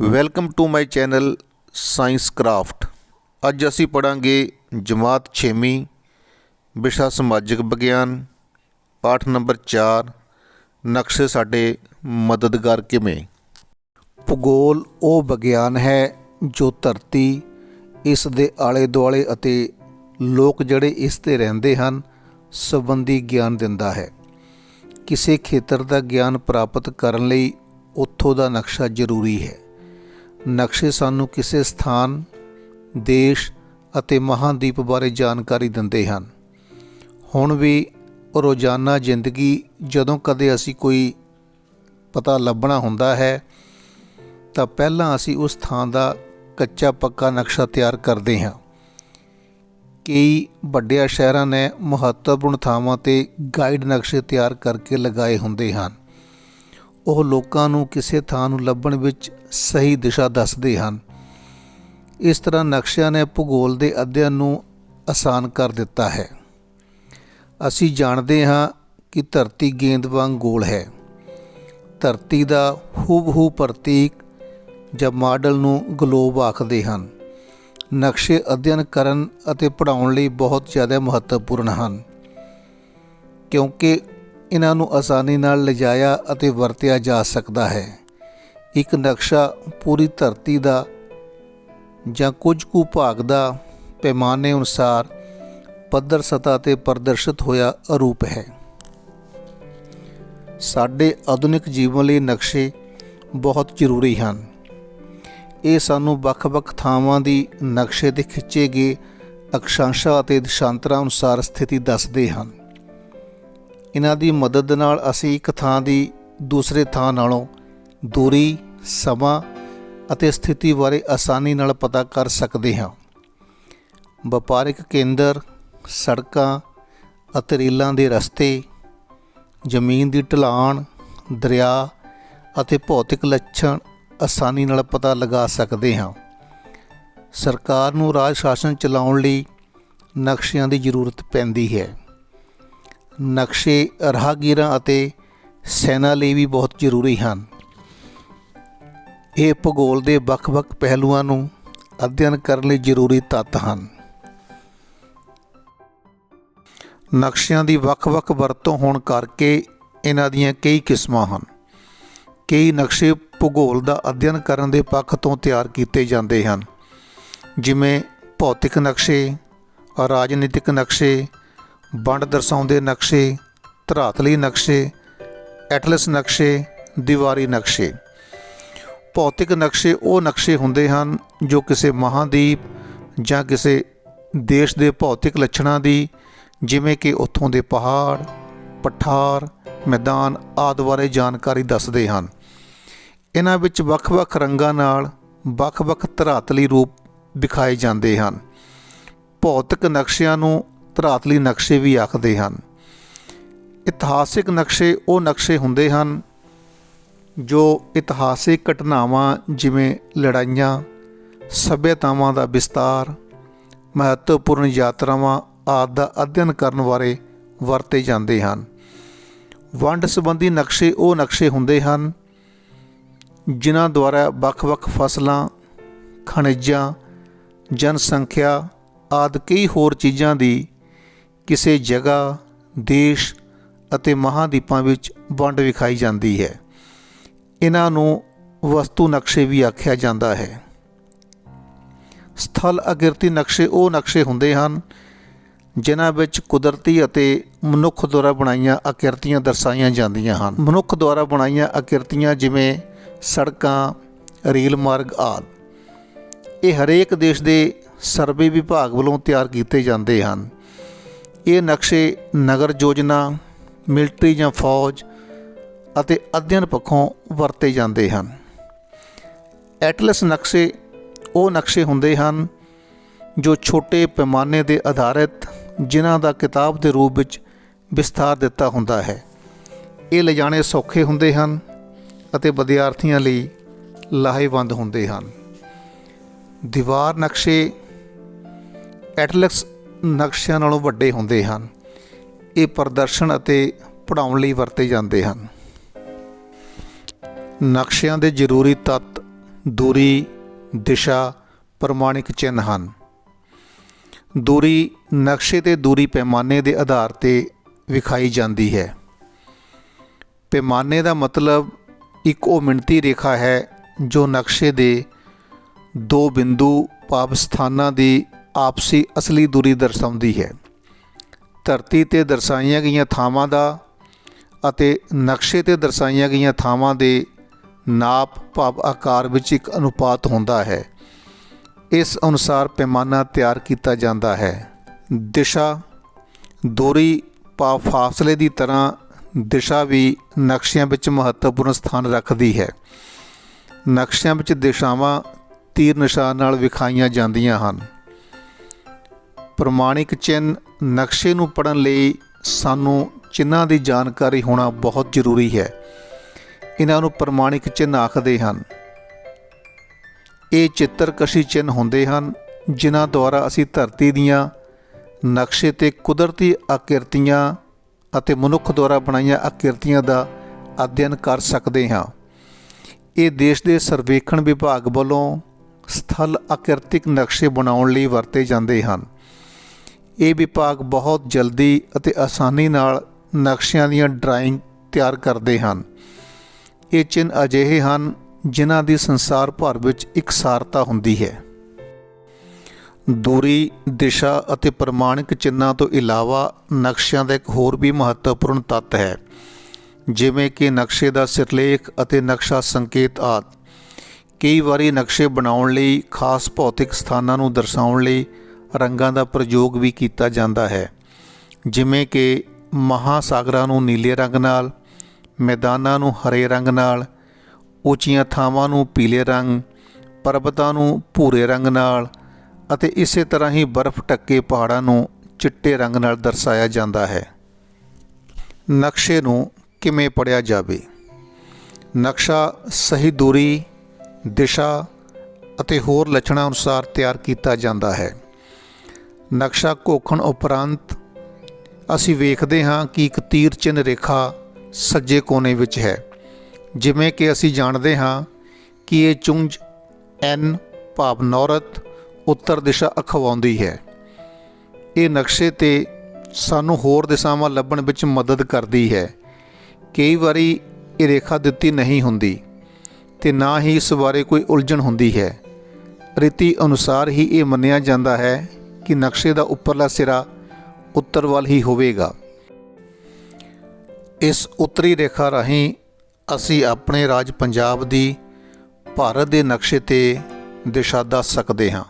Welcome to my channel science craft ਅੱਜ ਅਸੀਂ ਪੜਾਂਗੇ ਜਮਾਤ 6ਵੀਂ ਵਿਸ਼ਾ ਸਮਾਜਿਕ ਵਿਗਿਆਨ, ਪਾਠ ਨੰਬਰ 4 ਨਕਸ਼ੇ ਸਾਡੇ ਮਦਦਗਾਰ ਕਿਵੇਂ? ਭੂਗੋਲ ਉਹ ਵਿਗਿਆਨ ਹੈ ਜੋ ਧਰਤੀ, ਇਸ ਦੇ ਆਲੇ ਦੁਆਲੇ ਅਤੇ ਲੋਕ ਜਿਹੜੇ ਇਸ ਤੇ ਰਹਿੰਦੇ ਹਨ, ਸੰਬੰਧੀ ਗਿਆਨ ਦਿੰਦਾ ਹੈ। ਕਿਸੇ ਖੇਤਰ ਦਾ ਗਿਆਨ ਪ੍ਰਾਪਤ ਕਰਨ ਲਈ ਉੱਥੋਂ ਦਾ ਨਕਸ਼ਾ ਜ਼ਰੂਰੀ ਹੈ। ਨਕਸ਼ੇ ਸਾਨੂੰ ਕਿਸੇ ਸਥਾਨ, ਦੇਸ਼ ਅਤੇ ਮਹਾਂਦੀਪ ਬਾਰੇ ਜਾਣਕਾਰੀ ਦਿੰਦੇ ਹਨ। ਹੁਣ ਵੀ ਰੋਜ਼ਾਨਾ ਜ਼ਿੰਦਗੀ ਜਦੋਂ ਕਦੇ ਅਸੀਂ ਕੋਈ ਪਤਾ ਲੱਭਣਾ ਹੁੰਦਾ ਹੈ, ਤਾਂ ਪਹਿਲਾਂ ਅਸੀਂ ਉਸ ਥਾਂ ਦਾ ਕੱਚਾ ਪੱਕਾ ਨਕਸ਼ਾ ਤਿਆਰ ਕਰਦੇ ਹਾਂ। ਕਈ ਵੱਡਿਆਂ ਸ਼ਹਿਰਾਂ ਨੇ ਮਹੱਤਵਪੂਰਨ ਥਾਵਾਂ ਤੇ ਗਾਈਡ ਨਕਸ਼ੇ ਤਿਆਰ ਕਰਕੇ ਲਗਾਏ ਹੁੰਦੇ ਹਨ। ਉਹ ਲੋਕਾਂ ਨੂੰ ਕਿਸੇ ਥਾਂ ਨੂੰ ਲੱਭਣ ਵਿੱਚ ਸਹੀ ਦਿਸ਼ਾ ਦੱਸਦੇ ਹਨ। ਇਸ ਤਰ੍ਹਾਂ ਨਕਸ਼ਿਆਂ ਨੇ ਭੂਗੋਲ ਦੇ ਅਧਿਐਨ ਨੂੰ ਆਸਾਨ ਕਰ ਦਿੱਤਾ ਹੈ। ਅਸੀਂ ਜਾਣਦੇ ਹਾਂ ਕਿ ਧਰਤੀ ਗੇਂਦ ਵਾਂਗ ਗੋਲ ਹੈ। ਧਰਤੀ ਦਾ ਹੂਬਹੂ ਪ੍ਰਤੀਕ ਜਾਂ ਮਾਡਲ ਨੂੰ ਗਲੋਬ ਆਖਦੇ ਹਨ। ਨਕਸ਼ੇ ਅਧਿਐਨ ਕਰਨ ਅਤੇ ਪੜ੍ਹਾਉਣ ਲਈ ਬਹੁਤ ਜ਼ਿਆਦਾ ਮਹੱਤਵਪੂਰਨ ਹਨ। ਕਿਉਂਕਿ ਇਹਨਾਂ ਨੂੰ ਆਸਾਨੀ ਨਾਲ ਲਿਜਾਇਆ ਅਤੇ ਵਰਤਿਆ ਜਾ ਸਕਦਾ ਹੈ। ਇੱਕ ਨਕਸ਼ਾ ਪੂਰੀ ਧਰਤੀ ਦਾ ਜਾਂ ਕੁਝ ਕੁ ਭਾਗ ਦਾ ਪੈਮਾਨੇ ਅਨੁਸਾਰ ਪੱਧਰ ਸਤਾ ਤੇ ਪ੍ਰਦਰਸ਼ਿਤ ਹੋਇਆ ਰੂਪ ਹੈ। ਸਾਡੇ ਆਧੁਨਿਕ ਜੀਵਨ ਲਈ ਨਕਸ਼ੇ ਬਹੁਤ ਜ਼ਰੂਰੀ ਹਨ। ਇਹ ਸਾਨੂੰ ਵੱਖ-ਵੱਖ ਥਾਵਾਂ ਦੀ ਨਕਸ਼ੇ ਤੇ ਖਿੱਚੇ ਗਏ ਅਕਸ਼ਾਂਸ਼ਾਂ ਅਤੇ ਦਿਸ਼ਾਂਤਰਾਂ ਅਨੁਸਾਰ ਸਥਿਤੀ ਦੱਸਦੇ ਹਨ। ਇਹਨਾਂ ਦੀ ਮਦਦ ਨਾਲ ਅਸੀਂ ਇੱਕ ਥਾਂ ਦੀ ਦੂਸਰੇ ਥਾਂ ਨਾਲੋਂ ਦੂਰੀ, ਸਮਾਂ ਅਤੇ ਸਥਿਤੀ ਬਾਰੇ ਆਸਾਨੀ ਨਾਲ ਪਤਾ ਕਰ ਸਕਦੇ ਹਾਂ। ਵਪਾਰਿਕ ਕੇਂਦਰ, ਸੜਕਾਂ ਅਤੇ ਰੇਲਾਂ ਦੇ ਰਸਤੇ, ਜ਼ਮੀਨ ਦੀ ਢਲਾਣ, ਦਰਿਆ ਅਤੇ ਭੌਤਿਕ ਲੱਛਣ ਆਸਾਨੀ ਨਾਲ ਪਤਾ ਲਗਾ ਸਕਦੇ ਹਾਂ। ਸਰਕਾਰ ਨੂੰ ਰਾਜ ਸ਼ਾਸਨ ਚਲਾਉਣ ਲਈ ਨਕਸ਼ਿਆਂ ਦੀ ਜ਼ਰੂਰਤ ਪੈਂਦੀ ਹੈ। ਨਕਸ਼ੇ ਰਾਹਗੀਰਾਂ ਅਤੇ ਸੈਨਾ ਲਈ ਵੀ ਬਹੁਤ ਜ਼ਰੂਰੀ ਹਨ। ਇਹ ਭੂਗੋਲ ਦੇ ਵੱਖ-ਵੱਖ ਪਹਿਲੂਆਂ ਨੂੰ ਅਧਿਐਨ ਕਰਨ ਲਈ ਜ਼ਰੂਰੀ ਤੱਤ ਹਨ। ਨਕਸ਼ਿਆਂ ਦੀ ਵੱਖ-ਵੱਖ ਵਰਤੋਂ ਹੋਣ ਕਰਕੇ ਇਹਨਾਂ ਦੀਆਂ ਕਈ ਕਿਸਮਾਂ ਹਨ। ਕਈ ਨਕਸ਼ੇ ਭੂਗੋਲ ਦਾ ਅਧਿਐਨ ਕਰਨ ਦੇ ਪੱਖ ਤੋਂ ਤਿਆਰ ਕੀਤੇ ਜਾਂਦੇ ਹਨ। ਜਿਵੇਂ ਭੌਤਿਕ ਨਕਸ਼ੇ, ਰਾਜਨੀਤਿਕ ਨਕਸ਼ੇ ਵੰਡ ਦਰਸਾਉਂਦੇ ਨਕਸ਼ੇ, ਧਰਾਤਲੀ ਨਕਸ਼ੇ, ਐਟਲਸ ਨਕਸ਼ੇ, ਦੀਵਾਰੀ ਨਕਸ਼ੇ। ਭੌਤਿਕ ਨਕਸ਼ੇ ਉਹ ਨਕਸ਼ੇ ਹੁੰਦੇ ਹਨ ਜੋ ਕਿਸੇ ਮਹਾਦੀਪ ਜਾਂ ਕਿਸੇ ਦੇਸ਼ ਦੇ ਭੌਤਿਕ ਲੱਛਣਾਂ ਦੀ, ਜਿਵੇਂ ਕਿ ਉੱਥੋਂ ਦੇ ਪਹਾੜ, ਪਠਾਰ, ਮੈਦਾਨ ਆਦਿ ਬਾਰੇ ਜਾਣਕਾਰੀ ਦੱਸਦੇ ਹਨ। ਇਹਨਾਂ ਵਿੱਚ ਵੱਖ-ਵੱਖ ਰੰਗਾਂ ਨਾਲ ਵੱਖ-ਵੱਖ ਧਰਾਤਲੀ ਰੂਪ ਵਿਖਾਏ ਜਾਂਦੇ ਹਨ। ਭੌਤਿਕ ਨਕਸ਼ਿਆਂ ਨੂੰ ਧਰਾਤਲੀ ਨਕਸ਼ੇ ਵੀ ਆਖਦੇ ਹਨ। ਇਤਿਹਾਸਿਕ ਨਕਸ਼ੇ ਉਹ ਨਕਸ਼ੇ ਹੁੰਦੇ ਹਨ ਜੋ ਇਤਿਹਾਸਿਕ ਘਟਨਾਵਾਂ ਜਿਵੇਂ ਲੜਾਈਆਂ, ਸਭਿਅਤਾਵਾਂ ਦਾ ਵਿਸਤਾਰ, ਮਹੱਤਵਪੂਰਨ ਯਾਤਰਾਵਾਂ ਆਦਿ ਦਾ ਅਧਿਐਨ ਕਰਨ ਬਾਰੇ ਵਰਤੇ ਜਾਂਦੇ ਹਨ। ਵੰਡ ਸੰਬੰਧੀ ਨਕਸ਼ੇ ਉਹ ਨਕਸ਼ੇ ਹੁੰਦੇ ਹਨ ਜਿਨ੍ਹਾਂ ਦੁਆਰਾ ਵੱਖ-ਵੱਖ ਫਸਲਾਂ, ਖਣਿਜਾਂ, ਜਨਸੰਖਿਆ ਆਦਿ ਕਈ ਹੋਰ ਚੀਜ਼ਾਂ ਦੀ ਕਿਸੇ ਜਗ੍ਹਾ, ਦੇਸ਼ ਅਤੇ ਮਹਾਦੀਪਾਂ ਵਿੱਚ ਵੰਡ ਵਿਖਾਈ ਜਾਂਦੀ ਹੈ। ਇਹਨਾਂ ਨੂੰ ਵਸਤੂ ਨਕਸ਼ੇ ਵੀ ਆਖਿਆ ਜਾਂਦਾ ਹੈ। ਸਥਲ ਅਗਿਰਤੀ ਨਕਸ਼ੇ ਉਹ ਨਕਸ਼ੇ ਹੁੰਦੇ ਹਨ, ਜਿਨ੍ਹਾਂ ਵਿੱਚ ਕੁਦਰਤੀ ਅਤੇ ਮਨੁੱਖ ਦੁਆਰਾ ਬਣਾਈਆਂ ਆਕਿਰਤੀਆਂ ਦਰਸਾਈਆਂ ਜਾਂਦੀਆਂ ਹਨ। ਮਨੁੱਖ ਦੁਆਰਾ ਬਣਾਈਆਂ ਆਕਿਰਤੀਆਂ ਜਿਵੇਂ ਸੜਕਾਂ, ਰੇਲ ਮਾਰਗ ਆਦਿ, ਇਹ ਹਰੇਕ ਦੇਸ਼ ਦੇ ਸਰਵੇ ਵਿਭਾਗ ਵੱਲੋਂ ਤਿਆਰ ਕੀਤੇ ਜਾਂਦੇ ਹਨ। ਇਹ ਨਕਸ਼ੇ ਨਗਰ ਯੋਜਨਾ, ਮਿਲਟਰੀ ਜਾਂ ਫੌਜ ਅਤੇ ਅਧਿਐਨ ਪੱਖੋਂ ਵਰਤੇ ਜਾਂਦੇ ਹਨ। ਐਟਲਸ ਨਕਸ਼ੇ ਉਹ ਨਕਸ਼ੇ ਹੁੰਦੇ ਹਨ ਜੋ ਛੋਟੇ ਪੈਮਾਨੇ ਦੇ ਆਧਾਰਿਤ ਜਿਨ੍ਹਾਂ ਦਾ ਕਿਤਾਬ ਦੇ ਰੂਪ ਵਿੱਚ ਵਿਸਥਾਰ ਦਿੱਤਾ ਹੁੰਦਾ ਹੈ। ਇਹ ਲਿਜਾਣੇ ਸੌਖੇ ਹੁੰਦੇ ਹਨ ਅਤੇ ਵਿਦਿਆਰਥੀਆਂ ਲਈ ਲਾਹੇਵੰਦ ਹੁੰਦੇ ਹਨ। ਦੀਵਾਰ ਨਕਸ਼ੇ ਐਟਲਸ ਨਕਸ਼ਿਆਂ ਨਾਲੋਂ ਵੱਡੇ ਹੁੰਦੇ ਹਨ। ਇਹ ਪ੍ਰਦਰਸ਼ਨ ਅਤੇ ਪੜਾਉਣ ਲਈ ਵਰਤੇ ਜਾਂਦੇ ਹਨ। ਨਕਸ਼ਿਆਂ ਦੇ ਜ਼ਰੂਰੀ ਤੱਤ, ਦੂਰੀ, ਦਿਸ਼ਾ, ਪ੍ਰਮਾਣਿਕ ਚਿੰਨ੍ਹ ਹਨ। ਦੂਰੀ ਨਕਸ਼ੇ ਤੇ ਦੂਰੀ ਪੈਮਾਨੇ ਦੇ ਆਧਾਰ ਤੇ ਵਿਖਾਈ ਜਾਂਦੀ ਹੈ। ਪੈਮਾਨੇ ਦਾ ਮਤਲਬ ਇੱਕ ਉਹ ਮਿਣਤੀ ਰੇਖਾ ਹੈ ਜੋ ਨਕਸ਼ੇ ਦੇ ਦੋ ਬਿੰਦੂ ਭਾਵ ਸਥਾਨਾਂ ਦੀ ਆਪਸੀ ਅਸਲੀ ਦੂਰੀ ਦਰਸਾਉਂਦੀ ਹੈ। ਧਰਤੀ ਤੇ ਦਰਸਾਈਆਂ ਗਈਆਂ ਥਾਵਾਂ ਦਾ ਅਤੇ ਨਕਸ਼ੇ ਤੇ ਦਰਸਾਈਆਂ ਗਈਆਂ ਥਾਵਾਂ ਦੇ ਨਾਪ ਭਾਵ ਆਕਾਰ ਵਿੱਚ ਇੱਕ ਅਨੁਪਾਤ ਹੁੰਦਾ ਹੈ। ਇਸ ਅਨੁਸਾਰ ਪੈਮਾਨਾ ਤਿਆਰ ਕੀਤਾ ਜਾਂਦਾ ਹੈ। ਦਿਸ਼ਾ, ਦੂਰੀ ਭਾਵ ਫਾਸਲੇ ਦੀ ਤਰ੍ਹਾਂ ਦਿਸ਼ਾ ਵੀ ਨਕਸ਼ਿਆਂ ਵਿੱਚ ਮਹੱਤਵਪੂਰਨ ਸਥਾਨ ਰੱਖਦੀ ਹੈ। ਨਕਸ਼ਿਆਂ ਵਿੱਚ ਦਿਸ਼ਾਵਾਂ ਤੀਰ ਨਿਸ਼ਾਨ ਨਾਲ ਵਿਖਾਈਆਂ ਜਾਂਦੀਆਂ ਹਨ। ਪ੍ਰਮਾਣਿਕ ਚਿੰਨ੍ਹ ਨਕਸ਼ੇ ਨੂੰ ਪੜਨ ਲਈ ਸਾਨੂੰ ਚਿੰਨ੍ਹਾਂ ਦੀ ਜਾਣਕਾਰੀ ਹੋਣਾ ਬਹੁਤ ਜ਼ਰੂਰੀ ਹੈ। ਇਹਨਾਂ ਨੂੰ ਪ੍ਰਮਾਣਿਕ ਚਿੰਨ੍ਹ ਆਖਦੇ ਹਨ। ਇਹ ਚਿੱਤਰਕਸ਼ੀ ਚਿੰਨ੍ਹ ਹੁੰਦੇ ਹਨ, ਜਿਨ੍ਹਾਂ ਦੁਆਰਾ ਅਸੀਂ ਧਰਤੀ ਦੀਆਂ ਨਕਸ਼ੇ ਤੇ ਕੁਦਰਤੀ ਆਕਿਰਤੀਆਂ ਅਤੇ ਮਨੁੱਖ ਦੁਆਰਾ ਬਣਾਈਆਂ ਆਕਿਰਤੀਆਂ ਦਾ ਅਧਿਐਨ ਕਰ ਸਕਦੇ ਹਾਂ। ਇਹ ਦੇਸ਼ ਦੇ ਸਰਵੇਖਣ ਵਿਭਾਗ ਵੱਲੋਂ ਸਥਲ ਆਕਿਰਤਿਕ ਨਕਸ਼ੇ ਬਣਾਉਣ ਲਈ ਵਰਤੇ ਜਾਂਦੇ ਹਨ। ਇਹ ਵਿਭਾਗ ਬਹੁਤ ਜਲਦੀ ਅਤੇ ਆਸਾਨੀ ਨਾਲ ਨਕਸ਼ਿਆਂ ਦੀਆਂ ਡਰਾਇੰਗ ਤਿਆਰ ਕਰਦੇ ਹਨ। ਇਹ ਚਿੰਨ੍ਹ ਅਜਿਹੇ ਹਨ ਜਿਨ੍ਹਾਂ ਦੀ ਸੰਸਾਰ ਭਰ ਵਿੱਚ ਇਕਸਾਰਤਾ ਹੁੰਦੀ ਹੈ। ਦੂਰੀ, ਦਿਸ਼ਾ ਅਤੇ ਪ੍ਰਮਾਣਿਕ ਚਿੰਨਾਂ ਤੋਂ ਇਲਾਵਾ ਨਕਸ਼ਿਆਂ ਦਾ ਇੱਕ ਹੋਰ ਵੀ ਮਹੱਤਵਪੂਰਨ ਤੱਤ ਹੈ, ਜਿਵੇਂ ਕਿ ਨਕਸ਼ੇ ਦਾ ਸਿਰਲੇਖ ਅਤੇ ਨਕਸ਼ਾ ਸੰਕੇਤ ਆਦਿ। ਕਈ ਵਾਰੀ ਨਕਸ਼ੇ ਬਣਾਉਣ ਲਈ ਖਾਸ ਭੌਤਿਕ ਸਥਾਨਾਂ ਨੂੰ ਦਰਸਾਉਣ ਲਈ ਰੰਗਾਂ ਦਾ ਪ੍ਰਯੋਗ ਵੀ ਕੀਤਾ ਜਾਂਦਾ ਹੈ। ਜਿਵੇਂ ਕਿ ਮਹਾਸਾਗਰਾਂ ਨੂੰ ਨੀਲੇ ਰੰਗ ਨਾਲ, ਮੈਦਾਨਾਂ ਨੂੰ ਹਰੇ ਰੰਗ ਨਾਲ, ਉੱਚੀਆਂ ਥਾਵਾਂ ਨੂੰ ਪੀਲੇ ਰੰਗ, ਪਰਬਤਾਂ ਨੂੰ ਭੂਰੇ ਰੰਗ ਨਾਲ ਅਤੇ ਇਸੇ ਤਰ੍ਹਾਂ ਹੀ ਬਰਫ਼ ਟੱਕੇ ਪਹਾੜਾਂ ਨੂੰ ਚਿੱਟੇ ਰੰਗ ਨਾਲ ਦਰਸਾਇਆ ਜਾਂਦਾ ਹੈ। ਨਕਸ਼ੇ ਨੂੰ ਕਿਵੇਂ ਪੜਿਆ ਜਾਵੇ? ਨਕਸ਼ਾ ਸਹੀ ਦੂਰੀ, ਦਿਸ਼ਾ ਅਤੇ ਹੋਰ ਲੱਛਣਾਂ ਅਨੁਸਾਰ ਤਿਆਰ ਕੀਤਾ ਜਾਂਦਾ ਹੈ। ਨਕਸ਼ਾ ਘੋਖਣ ਉਪਰੰਤ ਅਸੀਂ ਵੇਖਦੇ ਹਾਂ ਕਿ ਇੱਕ ਤੀਰ ਚਿੰਨ੍ਹ ਰੇਖਾ ਸੱਜੇ ਕੋਨੇ ਵਿੱਚ ਹੈ, ਜਿਵੇਂ ਕਿ ਅਸੀਂ ਜਾਣਦੇ ਹਾਂ ਕਿ ਇਹ ਚੁੰਝ ਐਨ ਭਾਵ ਨੌਰਤ ਉੱਤਰ ਦਿਸ਼ਾ ਅਖਵਾਉਂਦੀ ਹੈ। ਇਹ ਨਕਸ਼ੇ ਤੇ ਸਾਨੂੰ ਹੋਰ ਦਿਸ਼ਾਵਾਂ ਲੱਭਣ ਵਿੱਚ ਮਦਦ ਕਰਦੀ ਹੈ। ਕਈ ਵਾਰੀ ਇਹ ਰੇਖਾ ਦਿੱਤੀ ਨਹੀਂ ਹੁੰਦੀ ਤੇ ਨਾ ਹੀ ਇਸ ਬਾਰੇ ਕੋਈ ਉਲਝਣ ਹੁੰਦੀ ਹੈ। ਰੀਤੀ ਅਨੁਸਾਰ ਹੀ ਇਹ ਮੰਨਿਆ ਜਾਂਦਾ ਹੈ ਕਿ ਨਕਸ਼ੇ ਦਾ ਉੱਪਰਲਾ ਸਿਰਾ ਉੱਤਰ ਵੱਲ ਹੀ ਹੋਵੇਗਾ। ਇਸ ਉੱਤਰੀ ਰੇਖਾ ਰਾਹੀਂ ਅਸੀਂ ਆਪਣੇ ਰਾਜ ਪੰਜਾਬ ਦੀ ਭਾਰਤ ਦੇ ਨਕਸ਼ੇ ਤੇ ਦਿਸ਼ਾ ਦੱਸ ਸਕਦੇ ਹਾਂ।